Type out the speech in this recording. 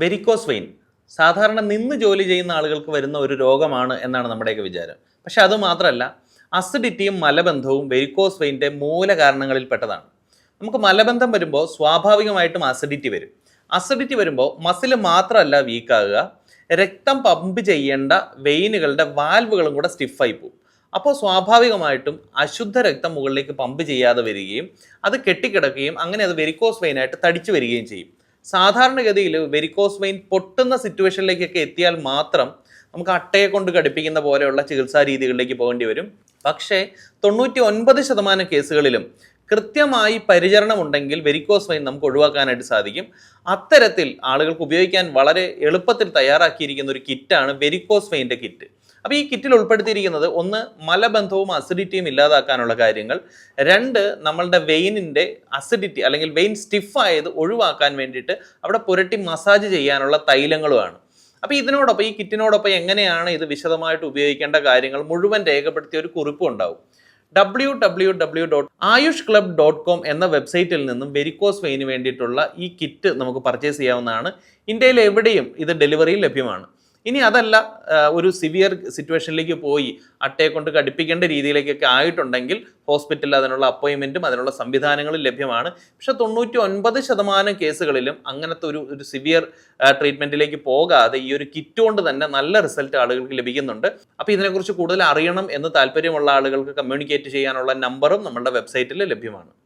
Varicose vein സാധാരണ നിന്ന് ജോലി ചെയ്യുന്ന ആളുകൾക്ക് വരുന്ന ഒരു രോഗമാണ് എന്നാണ് നമ്മുടെയൊക്കെ വിചാരം. പക്ഷെ അത് മാത്രമല്ല അസിഡിറ്റിയും മലബന്ധവും വെരിക്കോസ് വെയിന്റെ മൂലകാരണങ്ങളിൽ പെട്ടതാണ്. നമുക്ക് മലബന്ധം വരുമ്പോൾ സ്വാഭാവികമായിട്ടും അസിഡിറ്റി വരും. അസിഡിറ്റി വരുമ്പോൾ മസിൽ മാത്രമല്ല വീക്കാകുക രക്തം പമ്പ് ചെയ്യേണ്ട വെയിനുകളുടെ വാൽവുകളും കൂടെ സ്റ്റിഫായി പോകും. അപ്പോൾ സ്വാഭാവികമായിട്ടും അശുദ്ധ രക്തം മുകളിലേക്ക് പമ്പ് ചെയ്യാതെ വരികയും അത് കെട്ടിക്കിടക്കുകയും അങ്ങനെ അത് വെരിക്കോസ് വെയിനായിട്ട് തടിച്ചു വരികയും ചെയ്യും. സാധാരണഗതിയിൽ വെരിക്കോസ് വെയിൻ പൊട്ടുന്ന സിറ്റുവേഷനിലേക്കൊക്കെ എത്തിയാൽ മാത്രം നമുക്ക് അട്ടയെ കൊണ്ട് ഘടിപ്പിക്കുന്ന പോലെയുള്ള ചികിത്സാ രീതികളിലേക്ക് പോകേണ്ടി വരും. പക്ഷേ തൊണ്ണൂറ്റി ഒൻപത് ശതമാനം കേസുകളിലും കൃത്യമായി പരിചരണം ഉണ്ടെങ്കിൽ വെരിക്കോസ് വെയിൻ നമുക്ക് ഒഴിവാക്കാനായിട്ട് സാധിക്കും. അത്തരത്തിൽ ആളുകൾക്ക് ഉപയോഗിക്കാൻ വളരെ എളുപ്പത്തിൽ തയ്യാറാക്കിയിരിക്കുന്ന ഒരു കിറ്റാണ് വെരിക്കോസ് വെയിന്റെ കിറ്റ് അപ്പോൾ ഈ കിറ്റിൽ ഉൾപ്പെടുത്തിയിരിക്കുന്നത് ഒന്ന് മലബന്ധവും അസിഡിറ്റിയും ഇല്ലാതാക്കാനുള്ള കാര്യങ്ങൾ. രണ്ട് നമ്മളുടെ വെയിനിന്റെ അസിഡിറ്റി അല്ലെങ്കിൽ വെയിൻ സ്റ്റിഫ് ആയത് ഒഴിവാക്കാൻ വേണ്ടിയിട്ട് അവിടെ പുരട്ടി മസാജ് ചെയ്യാനുള്ള തൈലങ്ങളുമാണ്. അപ്പോൾ ഇതിനോടൊപ്പം ഈ കിറ്റിനോടൊപ്പം എങ്ങനെയാണ് ഇത് വിശദമായിട്ട് ഉപയോഗിക്കേണ്ട കാര്യങ്ങൾ മുഴുവൻ രേഖപ്പെടുത്തിയ ഒരു കുറിപ്പ് ഉണ്ടാവും. W W W dot Ayush club dot com എന്ന വെബ്സൈറ്റിൽ നിന്നും വെരിക്കോസ് വെയിന് വേണ്ടിയിട്ടുള്ള ഈ കിറ്റ് നമുക്ക് പർച്ചേസ് ചെയ്യാവുന്നതാണ്. ഇന്ത്യയിൽ എവിടെയും ഇത് ഡെലിവറി ലഭ്യമാണ്. ഇനി അതല്ല ഒരു സിവിയർ സിറ്റുവേഷനിലേക്ക് പോയി അട്ടയെ കൊണ്ട് കടുപ്പിക്കേണ്ട രീതിയിലേക്കൊക്കെ ആയിട്ടുണ്ടെങ്കിൽ ഹോസ്പിറ്റലിൽ അതിനുള്ള അപ്പോയിൻമെന്റും അതിനുള്ള സംവിധാനങ്ങളും ലഭ്യമാണ്. പക്ഷേ തൊണ്ണൂറ്റി ഒൻപത് ശതമാനം കേസുകളിലും അങ്ങനത്തെ ഒരു ഒരു സിവിയർ ട്രീറ്റ്മെന്റിലേക്ക് പോകാതെ ഈ ഒരു കിറ്റ് കൊണ്ട് തന്നെ നല്ല റിസൾട്ട് ആളുകൾക്ക് ലഭിക്കുന്നുണ്ട്. അപ്പോൾ ഇതിനെക്കുറിച്ച് കൂടുതൽ അറിയണം എന്ന് താല്പര്യമുള്ള ആളുകൾക്ക് കമ്മ്യൂണിക്കേറ്റ് ചെയ്യാനുള്ള നമ്പറും നമ്മളുടെ വെബ്സൈറ്റിൽ ലഭ്യമാണ്.